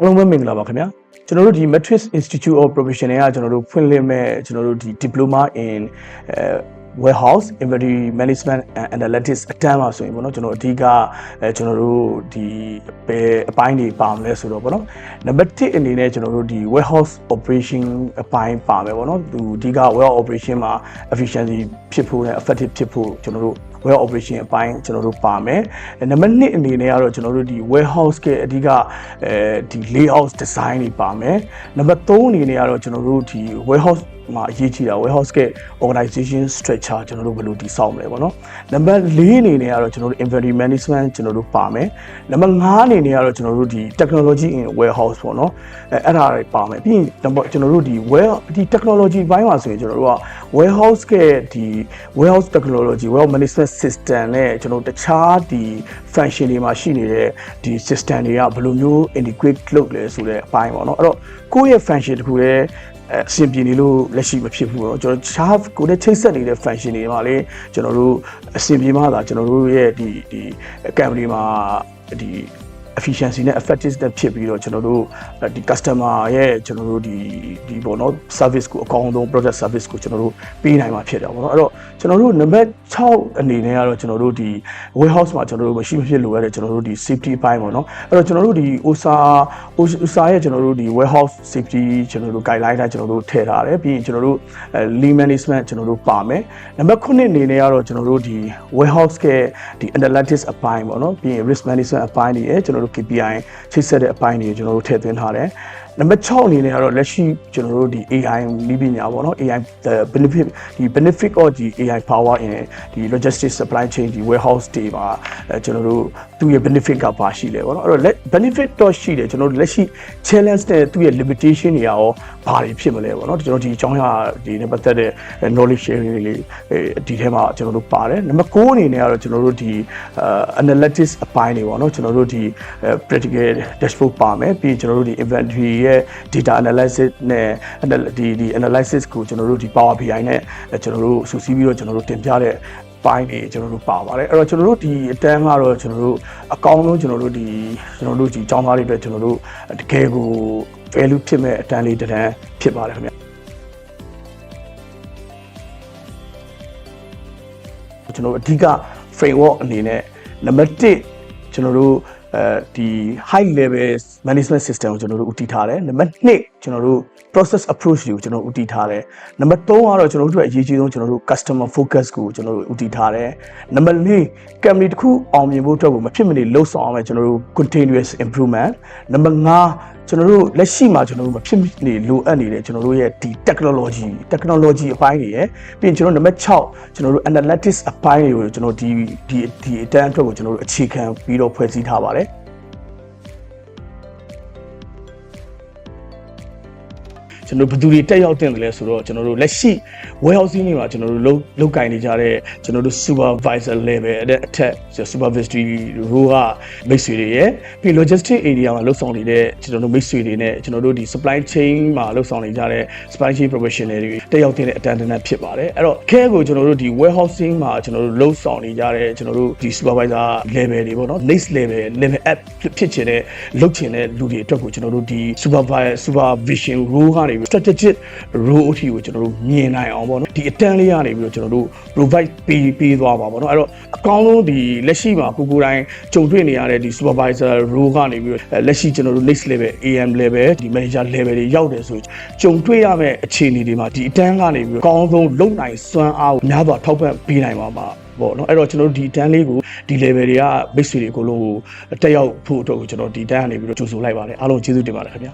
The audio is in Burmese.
အားလုံးပဲမင်္ဂလာပါခင်ဗျာကျွန်တော်တို့ဒီ Matrix Institute of Professional ကကျွန်တော်တို့ဖွင့်လှစ်မဲ့ကျွန်တော်တို့ဒီ Diploma in အဲ warehouse inventory management and analytics အတန်းပါဆိုရင်ပေါ့နော်ကျွန်တော်အဓိကအဲကျွန်တော်တို့ဒီဘယ်အပိုင်းတွေပါမလဲဆိုတော့ပေါ့နော်နံပါတ်1အနေနဲ့ကျွန်တော်တို့ဒီ warehouse operation အပိုင်းပါမယ်ပေါ့နော်သူအဓိက warehouse operation မှာ efficiency ဖြစ်ဖို့နဲ့ effective ဖြစ်ဖို့ကျွန်တော်တို့ well operation အပိုင်းကျွန်တော်တို့ပါမယ်။နံပါတ်1အနေနဲ့ကတော့ကျွန်တော်တို့ဒီ warehouse ကအဓိကအဲဒီ layout design တွေပါမယ်။နံပါတ်3အနေနဲ့ကတော့ကျွန်တော်တို့ဒီ warehouse မှာအရေးကြီးတာ warehouse က organization structure ကျွန်တော်တို့ဘယ်လိုတည်ဆောက်မလဲပေါ့နော်။နံပါတ်4အနေနဲ့ကတော့ကျွန်တော်တို့ inventory management ကျွန်တော်တို့ပါမယ်။နံပါတ်5အနေနဲ့ကတော့ကျွန်တော်တို့ဒီ technology in warehouse ပေါ့နော်။အဲအဲ့ဒါတွေပါမယ်။ပြီးရင်ကျွန်တော်တို့ဒီ well ဒီ technology ဘိုင်းမှာဆိုရင်ကျွန်တော်တို့က warehouse ကဒီ warehouse technology warehouse management system နဲ့ကျွန်တော်တခြားဒီ function တွေမှာရှိနေတဲ့ဒီ system တွေကဘယ်လိုမျိုး integrate လုပ်လဲဆိုတဲ့အပိုင်းပေါ့နော်အဲ့တော့ကိုယ့်ရဲ့ function တခုလည်းအဆင်ပြေနေလို့လက်ရှိမဖြစ်ဘူးတော့ကျွန်တော်ခြားကိုယ်နဲ့ချိတ်ဆက်နေတဲ့ function တွေမှာလေကျွန်တော်တို့အဆင်ပြေမှသာကျွန်တော်တို့ရဲ့ဒီဒီ company မှာဒီ efficiency နဲ့ effectiveness ဖြစ်ပြီးတော့ကျွန်တော်တို့ဒီ customer ရဲ့ကျွန်တော်တို့ဒီဒီပေါ့နော် service ကိုအကောင်းဆုံး product service ကိုကျွန်တော်တို့ပေးနိုင်မှာဖြစ်တယ်ပေါ့နော်အဲ့တော့ကျွန်တော်တို့နံပါတ်6အနေနဲ့ကတော့ကျွန်တော်တို့ဒီ warehouse မှာကျွန်တော်တို့မရှိမဖြစ်လိုရတဲ့ကျွန်တော်တို့ဒီ safety ဘိုင်းပေါ့နော်အဲ့တော့ကျွန်တော်တို့ဒီ OSA OSA ရဲ့ကျွန်တော်တို့ဒီ warehouse safety ကျွန်တော်တို့ guideline တိုင်းကျွန်တော်တို့ထည့်ထားတယ်ပြီးရင်ကျွန်တော်တို့ lean management ကျွန်တော်တို့ပါမယ်နံပါတ်9အနေနဲ့ကတော့ကျွန်တော်တို့ဒီ warehouse ကဒီ analytics အပိုင်းပေါ့နော်ပြီးရင် risk management အပိုင်းတွေရဲ့ကျွန်တော်တို့ KPI ချိတ်ဆက်တဲ့အပိုင်းတွေကျွန်တော်တို့ထည့်သွင်းထားတယ်နံပါတ်6အနေနဲ့ကတော့လက်ရှိကျွန်တော်တို့ဒီ AI နည်းပညာပေါ့နော် AI the benefit ဒီ benefit of ဒီ AI power in ဒီ logistics supply chain ဒီ warehouse တွေမှာအဲကျွန်တော်တို့သူ့ရဲ့ benefit ကပါရှိလဲပေါ့နော်အဲ့တော့ benefit တော့ရှိတယ်ကျွန်တော်တို့လက်ရှိ challenge နဲ့သူ့ရဲ့ limitation တွေရောဘာတွေဖြစ်မလဲပေါ့နော်ကျွန်တော်ဒီအကြောင်းအရာဒီနဲ့ပတ်သက်တဲ့ knowledge sharing တွေလေးဒီထဲမှာကျွန်တော်တို့ပါတယ်နံပါတ်9အနေနဲ့ကတော့ကျွန်တော်တို့ဒီ analytics အပိုင်းတွေပေါ့နော်ကျွန်တော်တို့ဒီ practical dashboard ပါမယ်ပြီးကျွန်တော်တို့ဒီ inventory ရဲ့ data analysis နဲ့ဒီဒီ analysis ကိုကျွန်တော်တို့ဒီ Power BI နဲ့ကျွန်တော်တို့စုစည်းပြီးတော့ကျွန်တော်တို့တင်ပြတဲ့ပိုင်းတွေကျွန်တော်တို့ပါပါတယ်အဲ့တော့ကျွန်တော်တို့ဒီအတန်းကတော့ကျွန်တော်တို့အကောင်းဆုံးကျွန်တော်တို့ဒီကျွန်တော်တို့ဒီចောင်းသားတွေအတွက်ကျွန်တော်တို့တကယ်ကို value ဖြစ်မဲ့အတန်းလေးတစ်တန်းဖြစ်ပါတယ်ခင်ဗျကျွန်တော်တို့အဓိက framework အနေနဲ့နံပါတ်1 ကျွန်တော်တို့အဲဒီ high level management system ကိုကျွန်တော်တို့ဦးတည်ထားတယ်နံပါတ်2ကျွန်တော်တို့ process approach တွေကိုကျွန်တော်ဦးတည်ထားတယ်နံပါတ်3ကတော့ကျွန်တော်တို့အရေးကြီးဆုံးကျွန်တော်တို့ customer focus ကိုကျွန်တော်တို့ဦးတည်ထားတယ်နံပါတ်4 company တစ်ခုအောင်မြင်ဖို့အတွက်ကိုမဖြစ်မနေလှုပ်ဆောင်အောင်ကျွန်တော်တို့ continuous improvement နံပါတ်5 ကျွန်တော်တို့လက်ရှိမှာကျွန်တော်တို့မဖြစ်နေလိုအပ်နေတဲ့ကျွန်တော်တို့ရဲ့ဒီ technology technology အပိုင်းတွေရယ်ပြီးရင်ကျွန်တော်နံပါတ်6ကျွန်တော်တို့ analytics အပိုင်းတွေကိုကျွန်တော်ဒီဒီဒီအတန်းအတွက်ကိုကျွန်တော်တို့အခြေခံပြီးတော့ဖွဲ့စည်းထားပါတယ် ကျွန်တော်ဘယ်သူတွေတက်ရောက်တင်တယ်လဲဆိုတော့ကျွန်တော်တို့လက်ရှိ warehousing တွေမှာကျွန်တော်တို့လုတ်လုတ်ကင်နေကြတဲ့ကျွန်တော်တို့ supervisor level အထက် supervisory role ကမိတ်ဆွေတွေရဲ့ပြီး logistic area မှာလုတ်ဆောင်နေတဲ့ကျွန်တော်တို့မိတ်ဆွေတွေနဲ့ကျွန်တော်တို့ဒီ supply chain မှာလုတ်ဆောင်နေကြတဲ့ supply chain professional တွေတက်ရောက်တင်တဲ့အတန်းတန်းဖြစ်ပါတယ်အဲ့တော့ခဲကိုကျွန်တော်တို့ဒီ warehousing မှာကျွန်တော်တို့လုတ်ဆောင်နေကြတဲ့ကျွန်တော်တို့ဒီ supervisor level တွေပေါ့နော် next level level up ဖြစ်ချင်တဲ့လုတ်ချင်တဲ့လူတွေအတွက်ကိုကျွန်တော်တို့ဒီ supervisor supervision role ကနေ strategic role အထိကိုကျွန်တော်တို့မြင်နိုင်အောင်ပေါ့နော်ဒီအတန်းလေးရနေပြီးတော့ကျွန်တော်တို့ provide ပေးပေးသွားပါပေါ့နော်အဲ့တော့အကောင်းဆုံးဒီလက်ရှိမှာကိုကိုတိုင်းကြုံတွေ့နေရတဲ့ဒီ supervisor role ကနေပြီးတော့လက်ရှိကျွန်တော်တို့ next level AM level ဒီ manager level တွေရောက်တယ်ဆိုရင်ကြုံတွေ့ရမယ့်အခြေအနေတွေမှာဒီအတန်းကနေပြီးတော့အကောင်းဆုံးလုံနိုင်စွမ်းအားကိုများစွာထောက်ပံ့ပေးနိုင်ပါမှာပေါ့နော်အဲ့တော့ကျွန်တော်တို့ဒီတန်းလေးကိုဒီ level တွေကမိတ်ဆွေတွေအကုန်လုံးကိုတက်ရောက်ဖို့အတွက်ကိုကျွန်တော်ဒီတန်းကနေပြီးတော့ကြိုဆိုလိုက်ပါတယ်အားလုံးကျေးဇူးတင်ပါတယ်ခင်ဗျာ